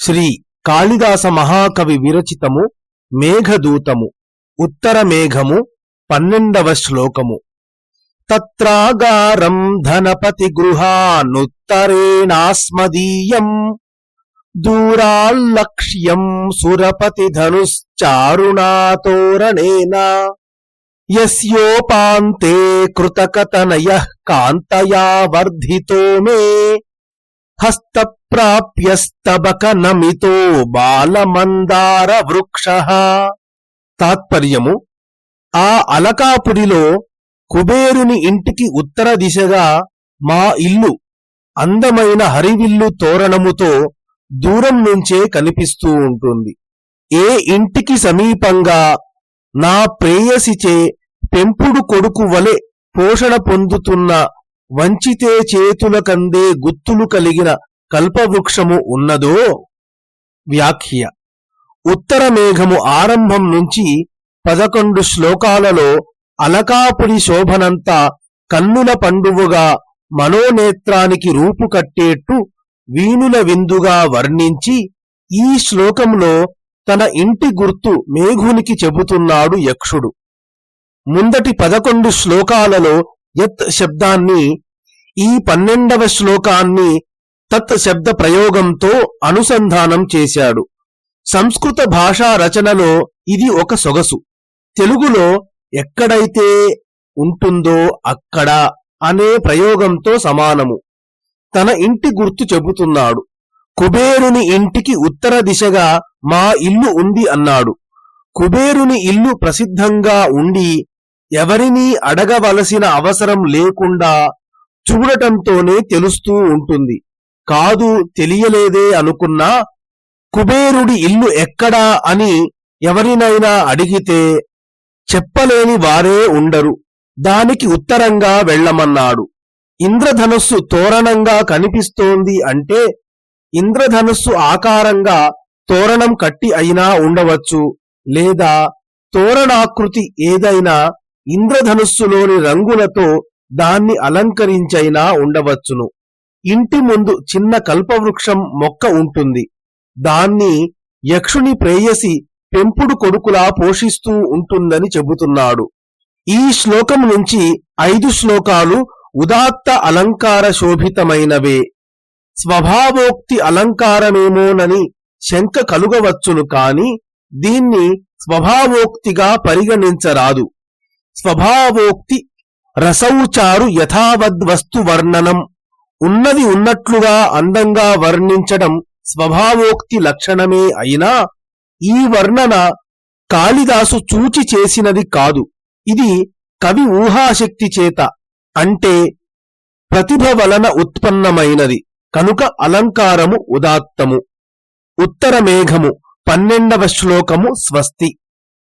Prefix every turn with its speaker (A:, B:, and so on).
A: శ్రీ కాళిదాస మహాకవి విరచితము మేఘదూతము ఉత్తర మేఘము పన్నెండవ శ్లోకము. తత్రాగారం ధనపతి గృహానుత్తరేణాస్మదీయం దూరాల్లక్ష్యం సురపతి ధనుశ్చారుణాతోరణేన యస్యోపాంతే కృతకతనయ కాంతయా వర్ధితో మే హస్తప్రాప్యస్తబక నమితో బాలమందార వృక్ష తాత్పర్యము ఆ అలకాపురిలో కుబేరుని ఇంటికి ఉత్తర దిశగా మా ఇల్లు అందమైన హరివిల్లు తోరణముతో దూరం నుంచే కనిపిస్తూ ఉంటుంది. ఏ ఇంటికి సమీపంగా నా ప్రేయసిచే పెంపుడు కొడుకు వలె పోషణ పొందుతున్న వంచితే చేతుల కందే గుత్తులు కలిగిన కల్పవృక్షము ఉన్నదో? వ్యాఖ్య. ఉత్తర మేఘము ఆరంభం నుంచి పదకొండు శ్లోకాలలో అలకాపురి శోభనంతా కన్నుల పండువుగా మనోనేత్రానికి రూపు కట్టేట్టు వీణుల విందుగా వర్ణించి ఈ శ్లోకంలో తన ఇంటి గుర్తు మేఘునికి చెబుతున్నాడు యక్షుడు. ముందటి పదకొండు శ్లోకాలలో యత్ శబ్దాన్ని ఈ పన్నెండవ శ్లోకాన్ని తత్ శబ్ద ప్రయోగంతో అనుసంధానం చేశాడు. సంస్కృత భాషా రచనలో ఇది ఒక సొగసు. తెలుగులో ఎక్కడైతే ఉంటుందో అక్కడ అనే ప్రయోగంతో సమానము. తన ఇంటి గుర్తు చెబుతున్నాడు. కుబేరుని ఇంటికి ఉత్తర దిశగా మా ఇల్లు ఉంది అన్నాడు. కుబేరుని ఇల్లు ప్రసిద్ధంగా ఉండి ఎవరిని అడగవలసిన అవసరం లేకుండా చూడటంతోనే తెలుస్తూ ఉంటుంది. కాదు తెలియలేదే అనుకున్నా కుబేరుడి ఇల్లు ఎక్కడా అని ఎవరినైనా అడిగితే చెప్పలేని వారే ఉండరు. దానికి ఉత్తరంగా వెళ్ళమన్నాడు. ఇంద్రధనుస్సు తోరణంగా కనిపిస్తోంది అంటే ఇంద్రధనుస్సు ఆకారంగా తోరణం కట్టి అయినా ఉండవచ్చు లేదా తోరణాకృతి ఏదైనా ఇంద్రధనుస్సులోని రంగులతో దాన్ని అలంకరించైనా ఉండవచ్చును. ఇంటి ముందు చిన్న కల్పవృక్షం మొక్క ఉంటుంది. దాన్ని యక్షుని ప్రేయసి పెంపుడు కొడుకులా పోషిస్తూ ఉంటుందని చెబుతున్నాడు. ఈ శ్లోకం నుంచి ఐదు శ్లోకాలు ఉదాత్త అలంకార శోభితమైనవే. స్వభావోక్తి అలంకారమేమోనని శంక కలుగవచ్చును కాని దీన్ని స్వభావోక్తిగా పరిగణించరాదు. స్వభావోక్తి రసౌచారు యథావద్వస్తు వర్ణనం. ఉన్నది ఉన్నట్లుగా అందంగా వర్ణించడం స్వభావోక్తి లక్షణమే అయినా ఈ వర్ణన కాళిదాసు చూచి చేసినది కాదు. ఇది కవి ఊహాశక్తి చేత అంటే ప్రతిభ వలన ఉత్పన్నమైనది. కనుక అలంకారము ఉదాత్తము. ఉత్తర మేఘము పన్నెండవ శ్లోకము స్వస్తి.